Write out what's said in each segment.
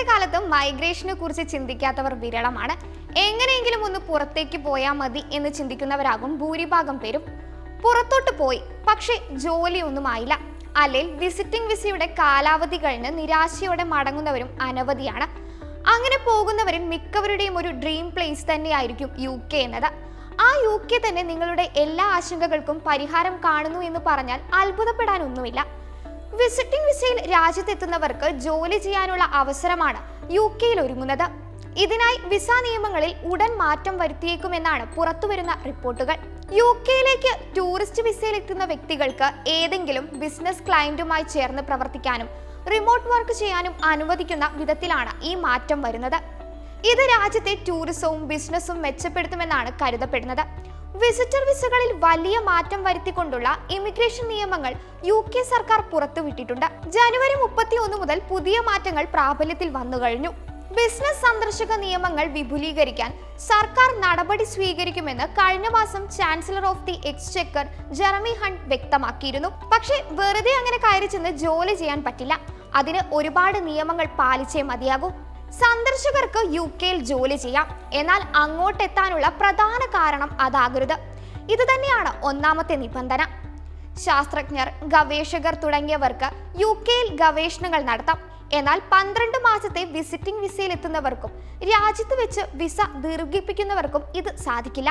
ഇന്നത്തെ കാലത്ത് മൈഗ്രേഷനെ കുറിച്ച് ചിന്തിക്കാത്തവർ വിരളമാണ്. എങ്ങനെയെങ്കിലും ഒന്ന് പുറത്തേക്ക് പോയാൽ മതി എന്ന് ചിന്തിക്കുന്നവരാകും ഭൂരിഭാഗം പേരും. പുറത്തോട്ട് പോയി പക്ഷേ ജോലിയൊന്നുമായില്ല അല്ലെങ്കിൽ വിസിറ്റിംഗ് വിസയുടെ കാലാവധി കഴിഞ്ഞ് നിരാശയോടെ മടങ്ങുന്നവരും അനവധിയാണ്. അങ്ങനെ പോകുന്നവരിൽ മിക്കവരുടെയും ഒരു ഡ്രീം പ്ലേസ് തന്നെയായിരിക്കും യു കെ എന്നത്. ആ യു കെ തന്നെ നിങ്ങളുടെ എല്ലാ ആശങ്കകൾക്കും പരിഹാരം കാണുന്നു എന്ന് പറഞ്ഞാൽ അത്ഭുതപ്പെടാനൊന്നുമില്ല. വിസിറ്റിംഗ് വിസയിൽ രാജ്യത്തെത്തുന്നവർക്ക് ജോലി ചെയ്യാനുള്ള അവസരമാണ് യു കെയിൽ ഒരുങ്ങുന്നത്. ഇതിനായി വിസ നിയമങ്ങളിൽ ഉടൻ മാറ്റം വരുത്തിയേക്കുമെന്നാണ് പുറത്തുവരുന്ന റിപ്പോർട്ടുകൾ. യു കെയിലേക്ക് ടൂറിസ്റ്റ് വിസയിൽ എത്തുന്ന വ്യക്തികൾക്ക് ഏതെങ്കിലും ബിസിനസ് ക്ലയന്റുമായി ചേർന്ന് പ്രവർത്തിക്കാനും റിമോട്ട് വർക്ക് ചെയ്യാനും അനുവദിക്കുന്ന വിധത്തിലാണ് ഈ മാറ്റം വരുന്നത്. ഇത് രാജ്യത്തെ ടൂറിസവും ബിസിനസ്സും മെച്ചപ്പെടുത്തുമെന്നാണ് കരുതപ്പെടുന്നത്. വിസിറ്റർ വിസകളിൽ വലിയ മാറ്റം വരുത്തിക്കൊണ്ടുള്ള ഇമിഗ്രേഷൻ നിയമങ്ങൾ യു കെ സർക്കാർ പുറത്തുവിട്ടിട്ടുണ്ട്. ജനുവരി മുപ്പത്തി ഒന്ന് മുതൽ പുതിയ മാറ്റങ്ങൾ പ്രാബല്യത്തിൽ വന്നു കഴിഞ്ഞു. ബിസിനസ് സന്ദർശക നിയമങ്ങൾ വിപുലീകരിക്കാൻ സർക്കാർ നടപടി സ്വീകരിക്കുമെന്ന് കഴിഞ്ഞ മാസം chancellor of the exchequer Jeremy Hunt വ്യക്തമാക്കിയിരുന്നു. പക്ഷേ വെറുതെ അങ്ങനെ കയറി ചെന്ന് ജോലി ചെയ്യാൻ പറ്റില്ല. അതിന് ഒരുപാട് നിയമങ്ങൾ പാലിച്ചേ മതിയാകൂ. സന്ദർശകർക്ക് യു കെയിൽ ജോലി ചെയ്യാം. എന്നാൽ അങ്ങോട്ടെത്താനുള്ള പ്രധാന കാരണം അതാകരുത്. ഇത് തന്നെയാണ് ഒന്നാമത്തെ നിബന്ധന. ശാസ്ത്രജ്ഞർ ഗവേഷകർ തുടങ്ങിയവർക്ക് യു കെയിൽ ഗവേഷണങ്ങൾ നടത്താം. എന്നാൽ പന്ത്രണ്ട് മാസത്തെ വിസിറ്റിംഗ് വിസയിൽ എത്തുന്നവർക്കും രാജ്യത്ത് വെച്ച് വിസ ദീർഘിപ്പിക്കുന്നവർക്കും ഇത് സാധിക്കില്ല.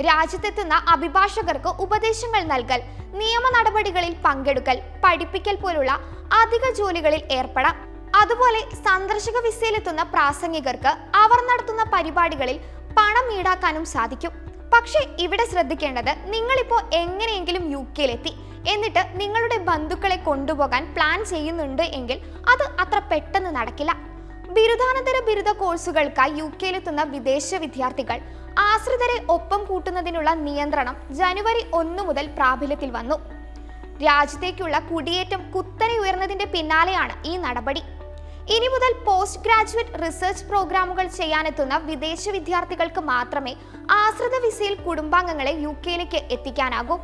രാജ്യത്തെത്തുന്ന അഭിഭാഷകർക്ക് ഉപദേശങ്ങൾ നൽകൽ നിയമ നടപടികളിൽ പങ്കെടുക്കൽ പഠിപ്പിക്കൽ പോലുള്ള അധിക ജോലികളിൽ ഏർപ്പെടാം. അതുപോലെ സന്ദർശക വിസയിലെത്തുന്ന പ്രാസംഗികർക്ക് അവർ നടത്തുന്ന പരിപാടികളിൽ പണം ഈടാക്കാനും സാധിക്കും. പക്ഷേ ഇവിടെ ശ്രദ്ധിക്കേണ്ടത് നിങ്ങളിപ്പോൾ എങ്ങനെയെങ്കിലും യു കെയിലെത്തി എന്നിട്ട് നിങ്ങളുടെ ബന്ധുക്കളെ കൊണ്ടുപോകാൻ പ്ലാൻ ചെയ്യുന്നുണ്ട് എങ്കിൽ അത് അത്ര പെട്ടെന്ന് നടക്കില്ല. ബിരുദാനന്തര ബിരുദ കോഴ്സുകൾക്കായി യു കെയിലെത്തുന്ന വിദേശ വിദ്യാർത്ഥികൾ ആശ്രിതരെ ഒപ്പം കൂട്ടുന്നതിനുള്ള നിയന്ത്രണം ജനുവരി ഒന്ന് മുതൽ പ്രാബല്യത്തിൽ വന്നു. രാജ്യത്തേക്കുള്ള കുടിയേറ്റം കുത്തനെ ഉയർന്നതിന്റെ പിന്നാലെയാണ് ഈ നടപടി. ഇനി മുതൽ പോസ്റ്റ് ഗ്രാജുവേറ്റ് റിസർച്ച് പ്രോഗ്രാമുകൾ ചെയ്യാനെത്തുന്ന വിദേശ വിദ്യാർത്ഥികൾക്ക് മാത്രമേ ആശ്രിത വിസയിൽ കുടുംബാംഗങ്ങളെ യു കെയിലേക്ക് എത്തിക്കാനാകൂ.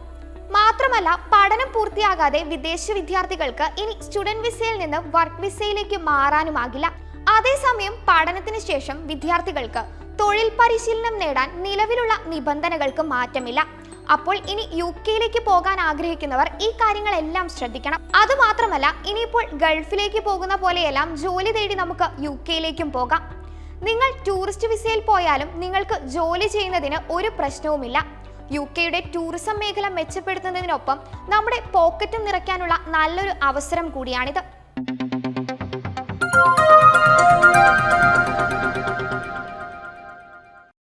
മാത്രമല്ല പഠനം പൂർത്തിയാകാതെ വിദേശ വിദ്യാർത്ഥികൾക്ക് ഇനി സ്റ്റുഡന്റ് വിസയിൽ നിന്ന് വർക്ക് വിസയിലേക്ക് മാറാനുമാകില്ല. അതേസമയം പഠനത്തിന് ശേഷം വിദ്യാർത്ഥികൾക്ക് തൊഴിൽ പരിശീലനം നേടാൻ നിലവിലുള്ള നിബന്ധനകൾക്ക് മാറ്റമില്ല. അപ്പോൾ ഇനി യു കെയിലേക്ക് പോകാൻ ആഗ്രഹിക്കുന്നവർ ഈ കാര്യങ്ങളെല്ലാം ശ്രദ്ധിക്കണം. അതുമാത്രമല്ല ഇനിയിപ്പോൾ ഗൾഫിലേക്ക് പോകുന്ന പോലെയെല്ലാം ജോലി തേടി നമുക്ക് യു കെയിലേക്കും പോകാം. നിങ്ങൾ ടൂറിസ്റ്റ് വിസയിൽ പോയാലും നിങ്ങൾക്ക് ജോലി ചെയ്യുന്നതിന് ഒരു പ്രശ്നവുമില്ല. യു കെയുടെ ടൂറിസം മേഖല മെച്ചപ്പെടുത്തുന്നതിനൊപ്പം നമ്മുടെ പോക്കറ്റും നിറയ്ക്കാനുള്ള നല്ലൊരു അവസരം കൂടിയാണിത്.